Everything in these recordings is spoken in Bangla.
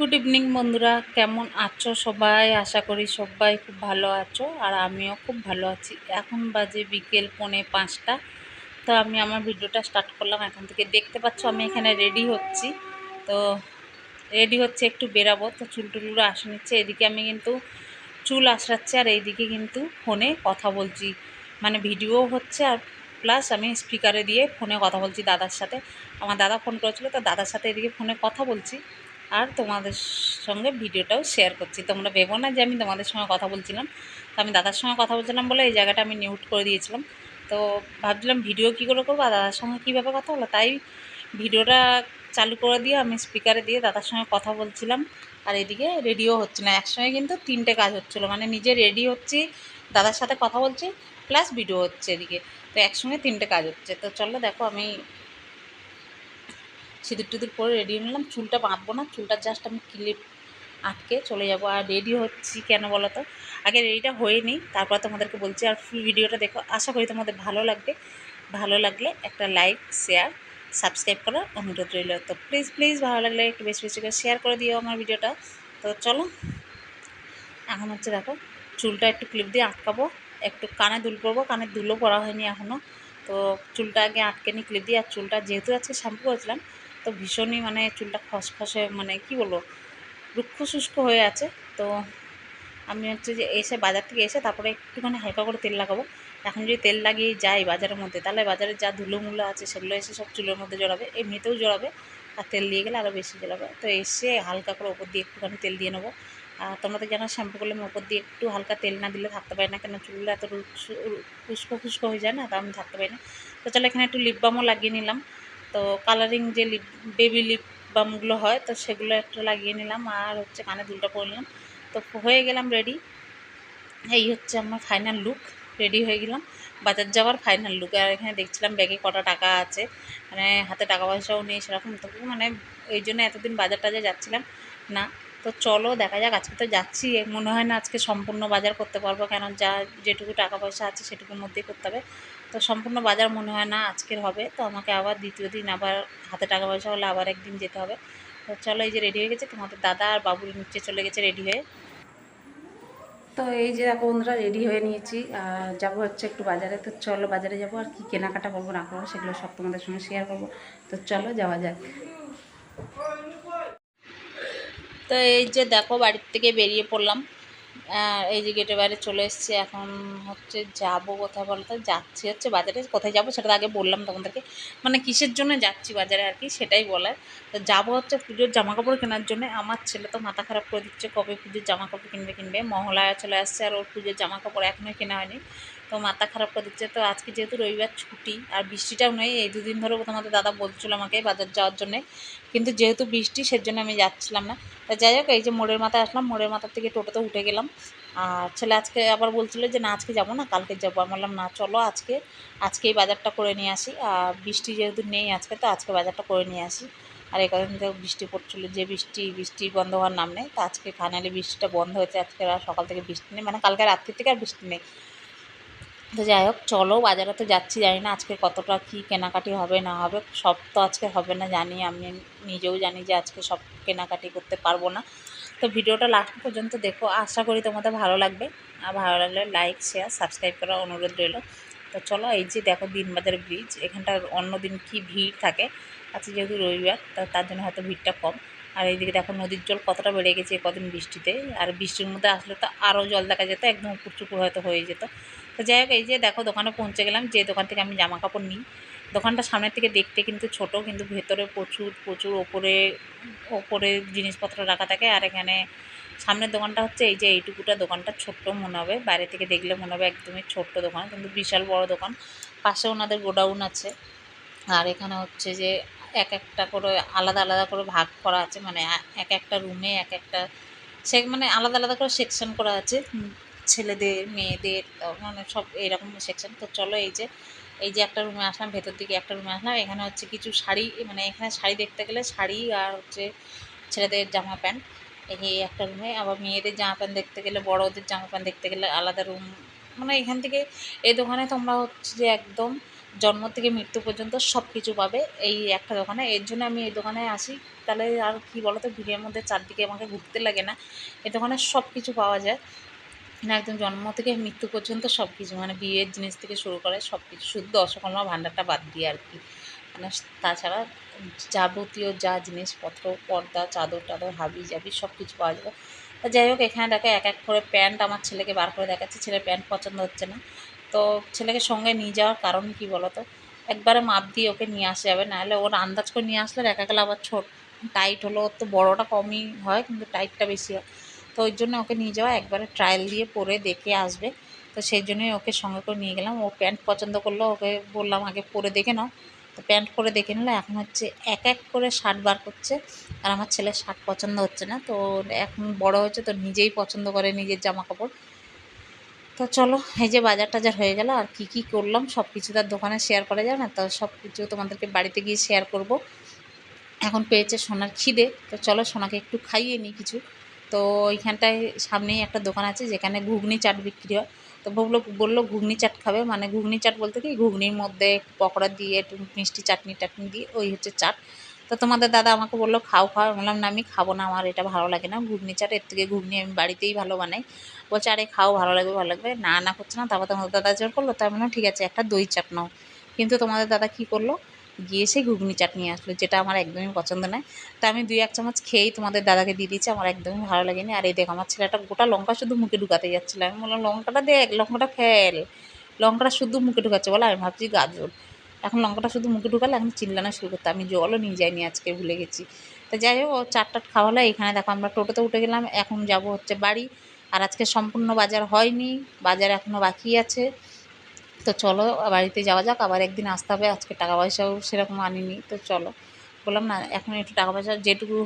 গুড ইভিনিং বন্ধুরা। কেমন আছো সবাই? আশা করি সবাই খুব ভালো আছো, আর আমিও খুব ভালো আছি। এখন বাজে বিকেল পৌনে পাঁচটা। তো আমি আমার ভিডিওটা স্টার্ট করলাম। এখন থেকে দেখতে পাচ্ছ, আমি এখানে রেডি হচ্ছি। তো রেডি হচ্ছে, একটু বেরাবো। তো চুল টুলগুলো আসে নিচ্ছে। এদিকে আমি কিন্তু চুল আশড়াচ্ছে, আর এইদিকে কিন্তু ফোনে কথা বলছি। মানে ভিডিও হচ্ছে, আর প্লাস আমি স্পিকারে দিয়ে ফোনে কথা বলছি দাদার সাথে। আমার দাদা ফোন করেছিল, তো দাদার সাথে এদিকে ফোনে কথা বলছি। আর তোমাদের সঙ্গে ভিডিওটাও শেয়ার করছি। তোমরা ভেবো না যে আমি তোমাদের সঙ্গে কথা বলছিলাম। তো আমি দাদার সঙ্গে কথা বলছিলাম বলে এই জায়গাটা আমি নিউট করে দিয়েছিলাম। তো ভাবছিলাম ভিডিও কী করে করব? আর দাদার সঙ্গে কীভাবে কথা হলো? তাই ভিডিওটা চালু করে দিয়ে আমি স্পিকারে দিয়ে দাদার সঙ্গে কথা বলছিলাম। আর এদিকে রেডিও হচ্ছে না। একসঙ্গে কিন্তু তিনটে কাজ হচ্ছিল। মানে নিজে রেডি হচ্ছি, দাদার সাথে কথা বলছি প্লাস ভিডিও হচ্ছে এদিকে। তো একসঙ্গে তিনটে কাজ হচ্ছে। তো চলো দেখো আমি সিঁদুর টিঁদুর পরে রেডি নিলাম। চুলটা বাঁধবো না, চুলটা জাস্ট আমি ক্লিপ আটকে চলে যাব। আর রেডি হচ্ছি কেন বলো তো? আগে রেডিটা হয়ে নিই, তারপর তোমাদেরকে বলছি আর ফুল ভিডিওটা দেখো। আশা করি তোমাদের ভালো লাগবে। ভালো লাগলে একটা লাইক শেয়ার সাবস্ক্রাইব করার অনুরোধ রইল। তো প্লিজ প্লিজ ভালো লাগলে একটু বেশি বেশি করে শেয়ার করে দিও আমার ভিডিওটা। তো চলো, এখন হচ্ছে দেখো, চুলটা একটু ক্লিপ দিয়ে আটকাবো। একটু কানে দুল পরবো কানে দুলও পরা হয়নি এখনও তো চুলটা আগে আটকে নিই ক্লিপ দিয়ে। আর চুলটা যেহেতু আজকে শ্যাম্পু করেছিলাম তো ভীষণই মানে চুলটা খসখসে মানে কি বলব রুক্ষ শুষ্ক হয়ে আছে। তো আমি হচ্ছে যে এসে বাজার থেকে এসে তারপরে একটুখানি হালকা করে তেল লাগাবো। এখন যদি তেল লাগিয়ে যাই বাজারের মধ্যে, তাহলে বাজারে যা ধুলোমুলো আছে সেগুলো এসে সব চুলের মধ্যে জড়াবে। এমনিতেও জড়াবে আর তেল দিয়ে গেলে আরও বেশি জড়াবে। তো এসে হালকা করে ওপর দিয়ে একটুখানি তেল দিয়ে নেব। আর তোমরা তো জানো শ্যাম্পু করলে আমি ওপর দিয়ে একটু হালকা তেল না দিলে থাকতে পারি না কেন চুলগুলো এত ফুস্কো ফুস্কো হয়ে যায় না, তা আমি থাকতে পারি না। তো চলো এখানে একটু লিপ বামও লাগিয়ে নিলাম। তো কালারিং যে লিপ বেবি লিপ বামগুলো হয়, তো সেগুলো একটু লাগিয়ে নিলাম। আর হচ্ছে কানে দুলটা পরে নিলাম। তো হয়ে গেলাম রেডি এই হচ্ছে আমার ফাইনাল লুক রেডি হয়ে গেলাম। বাজার যাওয়ার ফাইনাল লুক আর এখানে দেখছিলাম ব্যাগে কটা টাকা আছে। মানে হাতে টাকা পয়সাও নেই সেরকম। তো মানে ওই জন্য এতদিন বাজার টাজার যাচ্ছিলাম না। তো চলো দেখা যাক, আজকে তো যাচ্ছি। মনে হয় না আজকে সম্পূর্ণ বাজার করতে পারব। কেন? যা যেটুকু টাকা পয়সা আছে সেটুকুর মধ্যেই করতে হবে। তো সম্পূর্ণ বাজার মনে হয় না আজকের হবে। তো আমাকে আবার দ্বিতীয় দিন আবার হাতে টাকা পয়সা হলে আবার একদিন যেতে হবে। তো চলো এই যে রেডি হয়ে গেছে তোমাদের দাদা আর বাবুর নিচে চলে গেছে রেডি হয়ে। তো এই যে দেখো বন্ধুরা রেডি হয়ে নিয়েছি। আর যাব হচ্ছে একটু বাজারে। তো চলো বাজারে যাব আর কি কেনাকাটা করব না করব সেগুলো সব তোমাদের সঙ্গে শেয়ার করব। তো চলো যাওয়া যাক। তো এই যে দেখো বাড়ির থেকে বেরিয়ে পড়লাম। এই যে গেটের বাইরে চলে এসছি, এখন হচ্ছে যাব কোথায় বলতে যাচ্ছি হচ্ছে বাজারে। কোথায় যাব সেটা আগে বললাম তোমাদেরকে। মানে কিসের জন্য যাচ্ছি বাজারে আর কি, সেটাই বলার। তো যাব হচ্ছে পুজোর জামা কাপড় কেনার জন্য। আমার ছেলে তো মাথা খারাপ করে দিচ্ছে, কবে পুজোর জামা কাপড় কিনবে কিনবে। মহলায় চলে আসছে আর ওর পুজোর জামা কাপড় এখনও কেনা হয়নি। তো মাথা খারাপ করে দিচ্ছে। তো আজকে যেহেতু রবিবার ছুটি, আর বৃষ্টিটাও নেই, এই দুদিন ধরে তোমাদের দাদা বলছিল আমাকে বাজার যাওয়ার জন্যে। কিন্তু যেহেতু বৃষ্টি, সেজন্য আমি যাচ্ছিলাম না। তা যাই হোক, এই যে মোড়ের মাথায় আসলাম, মোড়ের মাথার থেকে টোটোতে উঠে গেলাম। আর ছেলে আজকে আবার বলছিল যে, না, আজকে যাব না, কালকে যাব। আমি বললাম, না, চলো আজকে আজকেই বাজারটা করে নিয়ে আসি। আর বৃষ্টি যেহেতু নেই আজকে, তো আজকে বাজারটা করে নিয়ে আসি। আর এই কদিন থেকে বৃষ্টি পড়ছিল, যে বৃষ্টি বৃষ্টি বন্ধ হওয়ার নাম নেই। তো আজকে ফাইনালি বৃষ্টিটা বন্ধ হয়েছে, আজকে সকাল থেকে বৃষ্টি নেই। মানে কালকে রাত্রি থেকে আর বৃষ্টি নেই। তো যাই হোক, চলো বাজারে তো যাচ্ছি, জানি না আজকে কতটা কী কেনাকাটি হবে, না হবে, সব তো আজকে হবে না, জানি, আমি নিজেও জানি যে আজকে সব কেনাকাটি করতে পারব না। তো ভিডিওটা লাস্ট পর্যন্ত দেখো, আশা করি তোমাদের ভালো লাগবে। আর ভালো লাগলে লাইক শেয়ার সাবস্ক্রাইব করার অনুরোধ রইল। তো চলো, এই যে দেখো দিনবাজার ব্রিজ এখানটার অন্য দিন কী ভিড় থাকে, আজকে যেহেতু রবিবার, তো তার জন্য হয়তো ভিড়টা কম। আর এইদিকে দেখো নদীর জল কতটা বেড়ে গেছে কদিন বৃষ্টিতে, আর বৃষ্টির মধ্যে আসলে তো আরও জল দেখা যেত, একদম চুপুর হয়তো হয়ে যেত। তো যাই হোক, এই যে দেখো দোকানে পৌঁছে গেলাম, যে দোকান থেকে আমি জামা কাপড় নিই। দোকানটা সামনের থেকে দেখতে কিন্তু ছোট, কিন্তু ভেতরে প্রচুর প্রচুর ওপরে ওপরে জিনিসপত্র রাখা থাকে। আর এখানে সামনের দোকানটা হচ্ছে এই যে এইটুকুটা দোকানটা, ছোট্ট মনে হবে। বাইরে থেকে দেখলে মনে হবে একদমই ছোট্ট দোকান, কিন্তু বিশাল বড় দোকান। পাশে ওনাদের গোডাউন আছে। আর এখানে হচ্ছে যে এক একটা করে আলাদা আলাদা করে ভাগ করা আছে। মানে এক একটা রুমে এক একটা সে মানে আলাদা আলাদা করে সেকশন করা আছে। ছেলেদের, মেয়েদের মানে সব এইরকম সেকশন তো চলো এই যে এই যে একটা রুমে আসলাম, ভেতর দিকে একটা রুমে আসলাম। এখানে হচ্ছে কিছু শাড়ি মানে এখানে শাড়ি দেখতে গেলে শাড়ি আর হচ্ছে ছেলেদের জামা প্যান্ট। এই একটা রুমে আবার মেয়েদের জামা প্যান্ট দেখতে গেলে, বড়োদের জামা প্যান্ট দেখতে গেলে আলাদা রুম মানে এখান থেকে এই দোকানে তোমরা হচ্ছে যে একদম জন্ম থেকে মৃত্যু পর্যন্ত সব কিছু পাবে এই একটা দোকানে। এর জন্য আমি এই দোকানে আসি। তাহলে আর কি বলো তো ভিড়ের মধ্যে চারদিকে আমাকে ঘুরতে লাগে না। এই দোকানে সব কিছু পাওয়া যায়। না, একদম জন্ম থেকে মৃত্যু পর্যন্ত সব কিছু মানে বিয়ের জিনিস থেকে শুরু করে সব কিছু শুদ্ধ অসকর্মা ভাণ্ডারটা বাদ দিয়ে আর কি। মানে তাছাড়া যাবতীয় যা জিনিসপত্র, পর্দা, চাদর টাদর, হাবি জাবি সব কিছু পাওয়া যাবে। তা যাই হোক, এখানে দেখো এক এক করে প্যান্ট আমার ছেলেকে বার করে দেখাচ্ছে, ছেলের প্যান্ট পছন্দ হচ্ছে না। তো ছেলেকে সঙ্গে নিয়ে যাওয়ার কারণ কি বলো তো একবারে মাপ দিয়ে ওকে নিয়ে আসা যাবে, নাহলে ওর আন্দাজ করে নিয়ে আসলে দেখা গেলে আবার ছোট। টাইট হলো ওর তো বড়োটা কমই হয়, কিন্তু টাইটটা বেশি হয়। তো ওই জন্য ওকে নিয়ে যাওয়া। একবারে ট্রায়াল দিয়ে পরে দেখে আসবে। তো সেই জন্যই ওকে সঙ্গে করে নিয়ে গেলাম। ও প্যান্ট পছন্দ করল, ওকে বললাম, আগে পরে দেখে নাও। তো প্যান্ট পরে দেখে নিলে। এখন হচ্ছে এক এক করে শার্ট বার করছে। আর আমার ছেলের শার্ট পছন্দ হচ্ছে না। তো এখন বড় হয়েছে, তো নিজেই পছন্দ করে নিজের জামা কাপড় তো চলো, এই যে বাজার টাজার হয়ে গেল। আর কি কি করলাম, সব কিছু তার দোকানে শেয়ার করা যায় না। তো সব কিছু তোমাদেরকে বাড়িতে গিয়ে শেয়ার করব। এখন পেয়েছে সোনার খিদে। তো চলো, সোনাকে একটু খাইয়ে নিই কিছু। তো ওইখানটায় সামনেই একটা দোকান আছে যেখানে ঘুগনি চাট বিক্রি হয়। তো বলল বলল ঘুগনি চাট খাবে মানে ঘুগনি চাট বলতে কি? ঘুগনির মধ্যে পকোড়া দিয়ে, একটু মিষ্টি চাটনি টাটনি দিয়ে, ওই হচ্ছে চাট। তো তোমাদের দাদা আমাকে বলল, খাও খাও। বললাম, না, আমি খাব না, আমার এটা ভালো লাগে না। ঘুগনি চাট, এর থেকে ঘুগনি আমি বাড়িতেই ভালো বানাই। বলছে, আরে, খাও, ভালো লাগবে ভালো লাগবে। না না করছে না। তারপর তোমাদের দাদা জোর করল তার মানে ঠিক আছে, একটা দই চাট নাও। কিন্তু তোমাদের দাদা কী করল? গিয়ে সেই ঘুগনি চাট নিয়ে আসলো, যেটা আমার একদমই পছন্দ নয়। তা আমি দুই এক চামচ খেয়েই তোমাদের দাদাকে দিয়ে দিয়েছি, আমার একদমই ভালো লাগেনি। আর এই দেখ, আমার ছেলেটা গোটা লঙ্কা শুধু মুখে ঢুকাতে যাচ্ছিল। আমি বললাম, লঙ্কাটা দেখ, লঙ্কাটা ফেল। লঙ্কাটা শুধু মুখে ঢুকাচ্ছে বলে আমি ভাবছি গাজর। এখন লঙ্কাটা শুধু মুখে ঢুকালে এখন চিল্লানো শুরু করতে আমি জলও নিয়ে যাইনি আজকে, ভুলে গেছি। তা যাই হোক ও চাট টাট খাওয়া এখানে দেখো, আমরা টোটোতে উঠে গেলাম। এখন যাব হচ্ছে বাড়ি। আর আজকে সম্পূর্ণ বাজার হয়নি, বাজার এখনও বাকি আছে। তো চলো, বাড়িতে যাওয়া যাক, আবার একদিন আসতে হবে, আজকে টাকা পয়সাও সেরকম আনিনি, তো চলো। বললাম, না, এখন একটু টাকা পয়সা যেটুকু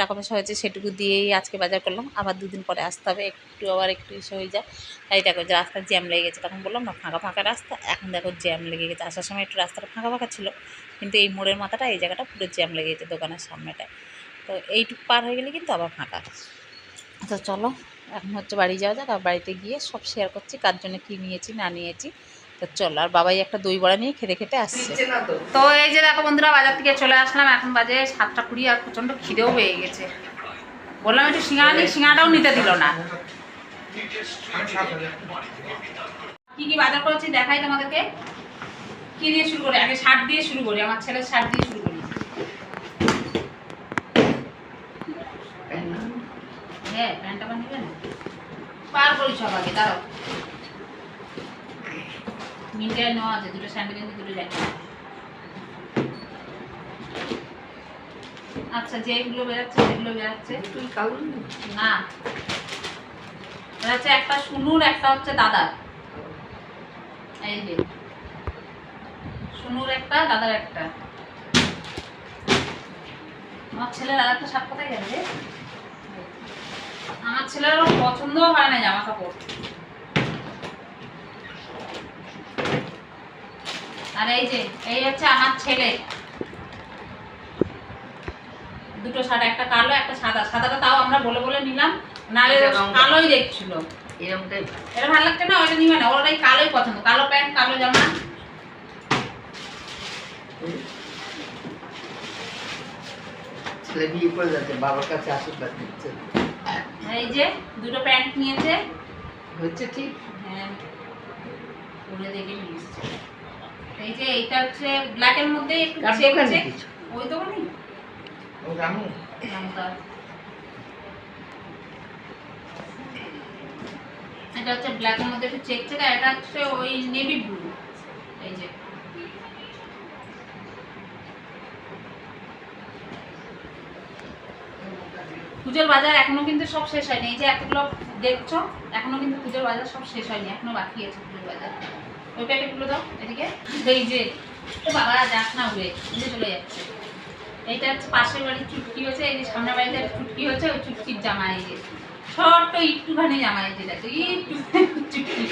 টাকা পয়সা হয়েছে সেটুকু দিয়েই আজকে বাজার করলাম, আবার দুদিন পরে আসতে হবে, একটু আবার একটু এসে হয়ে যায় তাই দেখো, যে রাস্তার জ্যাম লেগে গেছে, তখন বললাম, না, ফাঁকা ফাঁকা রাস্তা, এখন দেখো জ্যাম লেগে গেছে। আসার সময় একটু রাস্তাটা ফাঁকা ফাঁকা ছিল, কিন্তু এই মোড়ের মাথাটা, এই জায়গাটা পুরো জ্যাম লেগে গেছে দোকানের সামনেটায়। তো এইটুকু পার হয়ে গেলে কিন্তু আবার ফাঁকা। তো চলো, এখন হচ্ছে বাড়ি যাওয়া যাক, আর বাড়িতে গিয়ে সব শেয়ার করছি, কার জন্য কী নিয়েছি, না নিয়েছি। তো চলো, আর বাবাই একটা দই বড়া নিয়ে খেতে খেতে আসছে। তো এই যে দেখো বন্ধুরা, বাজার থেকে চলে আসলাম, এখন বাজে সাতটা কুড়ি আর প্রচণ্ড খিদেও পেয়ে গেছে। বললাম একটু সিঙ্গাড়া নিই সিঙ্গাড়াটাও নিতে দিল না। কি কি বাজার করেছি দেখাই তোমাদেরকে। কি দিয়ে শুরু করি? আগে শার্ট দিয়ে শুরু করি, আমার ছেলের শার্ট দিয়ে শুরু করি। হ্যাঁ প্যান্টটা না। পার করি সব আগে, দাঁড়াও। মিনকে নেওয়া আছে দুটো স্যান্ডেল কিন্তু দুটো জ্যাকেট আচ্ছা যেগুলো বেরাচ্ছে সেগুলো বেরাচ্ছে। তুই কাউর না। বেরাচ্ছে একটা সুনুর একটা হচ্ছে দাদার। এই যে। সুনুর একটা দাদার একটা। আমার ছেলের আর একটা সাপ কোথায় গেছে? আমার ছেলের ওর পছন্দও হয় না জামা কাপড়। আর এই যে এই হচ্ছে আমার ছেলে। দুটো শার্ট একটা কালো একটা সাদা। সাদাটা তাও আমরা বলে বলে নিলাম। নালে কালোই দেখছিল। এরকমটাই এটা ভালো লাগছে না? ওইটা নিবে না। ওর ওই কালোই পছন্দ। কালো প্যান্ট কালো জামা। ছেলে বিয়ে করে যাচ্ছে বাবার কাছে আশীর্বাদ দিচ্ছে এই যে দুটো প্যান্ট নিয়েছে। হচ্ছে ঠিক? হ্যাঁ। পরে দেখে নিয়ে এসছে। এই যে এইটা হচ্ছে ব্ল্যাকের মধ্যে একটু চেক চেক ওই দোকানে ও রামু নামটা এটা হচ্ছে ব্ল্যাকের মধ্যে একটু চেক চেক আর এটা হচ্ছে ওই নেভি ব্লু এই যে। পুজোর বাজার এখনও কিন্তু সব শেষ হয়নি। এই যে এতগুলো দেখছ এখনও কিন্তু পুজোর বাজার সব শেষ হয়নি এখনও বাকি আছে পুজোর বাজার। ওই প্যাকেটগুলো দাও এদিকে। এই যে ও বাবা যাক না উড়ে উড়ে চলে যাচ্ছে। এইটা হচ্ছে পাশের বাড়ির চুটকি হয়েছে এই যে সামনের বাড়িতে চুটকি হয়েছে ওই চুটকির জামা এই যে ছোট্ট একটুখানি জামা এই যে দেখো একটু চুটকি।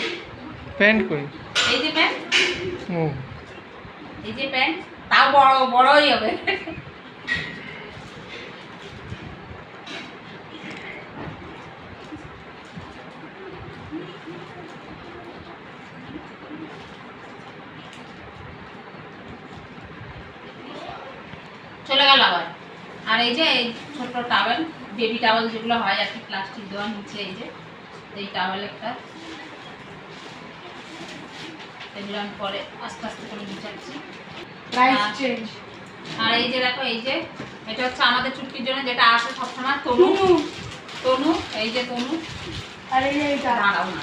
প্যান্ট কই? এই যে প্যান্ট। এই যে প্যান্ট তাও বড় বড়ই হবে। আর এই যে এই ছোট্ট টাওয়েল বেবি টাওয়েল যেগুলো হয় আর কি প্লাস্টিক দেওয়া নিচে এই যে এই টাওয়েল একটা। এগুলো আমি পরে আস্তে আস্তে করে গুছাচ্ছি। আর- এই যে দেখো এই যে এটা হচ্ছে আমাদের চুটকির জন্য যেটা আসে সবসময় তনু। তনু। এই যে তনু। আর এই যে এটা দাঁড়াও না।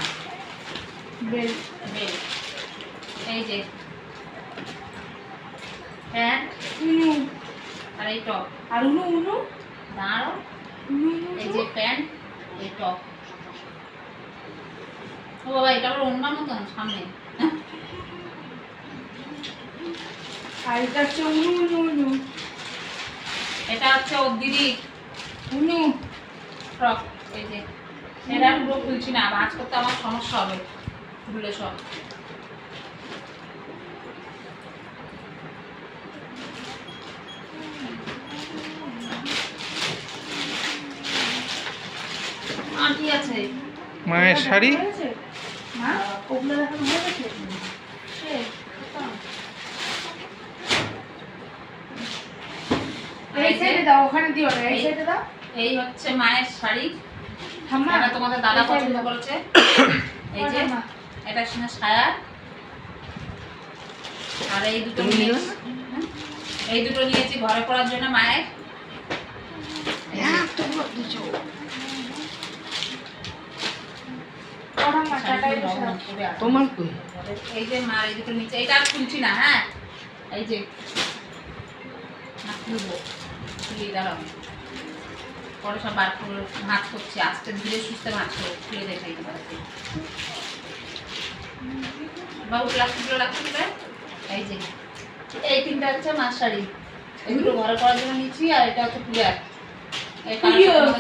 বেল বেল এই যে। প্যান্ট উনু আর এই টপ আর উনু উনু উনু এই যে প্যান্ট এই টপ ও বাবা এটা আবার অন্য মতন সামনে। আর এটা হচ্ছে উনু উনু উনু। এটা হচ্ছে ওর দিদি। উনু। ফ্রক এই যে। এটা পুরো খুলছি না ভাঁজ করতে আমার সমস্যা হবে। খুলে সব। মায়ের শাড়ি? হয়ে হয়ে? এই সাইডে দাও ওখানে দিও না এই এই- সাইডে দাও। এই হচ্ছে মায়ের শাড়ি। এটা তোমাদের দাদা পছন্দ করেছে। এই যে ঠাম্মা। এটার সায়া আর এই দুটো নিয়েছি এই দুটো নিয়েছি ঘরে পড়ার জন্য মায়ের এত বড় দিছো। ও ঠাম্মা, টাটাই বসে দাও। তোমার কই? এই যে মার এই দুটো নিচে। এটা আর খুলছি না হ্যাঁ? এই যে। খুলবো। খুলি দাঁড়াও পরে সব বার করে ভাঁজ করছি। আস্তে ধীরে সুস্থে ভাঁজ করে খুলে দেখাই দেবো বাবু প্লাস্টিকগুলো রাখতে এই যে। এই তিনটা হচ্ছে মাছ শাড়ি। এগুলো ঘরে করার জন্য নিচ্ছি আর এটা হচ্ছে প্লেয়ার এই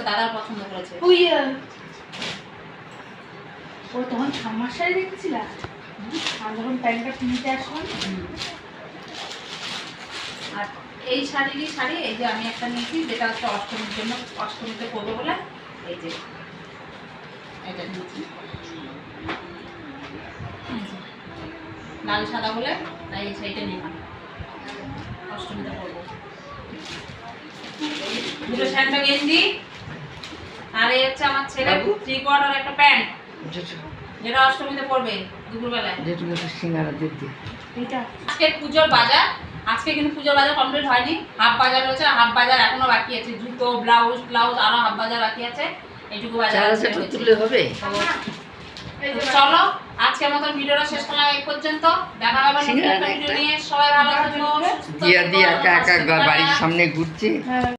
দাদা পছন্দ করেছে। উইয়া। ও তখন ঠাম্মার শাড়ি দেখেছিলা আর যখন প্যান্টটা কিনতে আসলাম। আর এই শাড়িরই শাড়ি? এই যে আমি একটা নিয়েছি যেটা হচ্ছে অষ্টমীর জন্য অষ্টমীতে পরবো বলে। এই যে এটা নিয়েছি। লাল সাদা বলে তাই এই শাড়িটা নিলাম। অষ্টমীতে পরবো। দুটো স্যান্ডো গেঞ্জি। আর এই হচ্ছে আমার ছেলে? থ্রি কোয়ার্টার একটা প্যান্ট। যেটু- যেটা অষ্টমীতে পরবে দুপুরবেলায়। যেটুকু সিঙ্গারা দিতে আজকে পুজোর বাজার। আজকে কিন্তু পুজোর বাজার কমপ্লিট হয়নি। হাফ বাজার রয়েছে হাফ বাজার এখনও বাকি আছে। জুতো ব্লাউজ ব্লাউজ আরও হাফ বাজার বাকি আছে। এইটুকু বাজার হবে? চলো আজকের মতন ভিডিওটা শেষ করলাম এই পর্যন্ত। দেখা হবে নতুন ভিডিও নিয়ে। সবাই ভালো থাকো দিয়া দিয়া একা একা বাড়ির সামনে ঘুরছে। হ্যাঁ।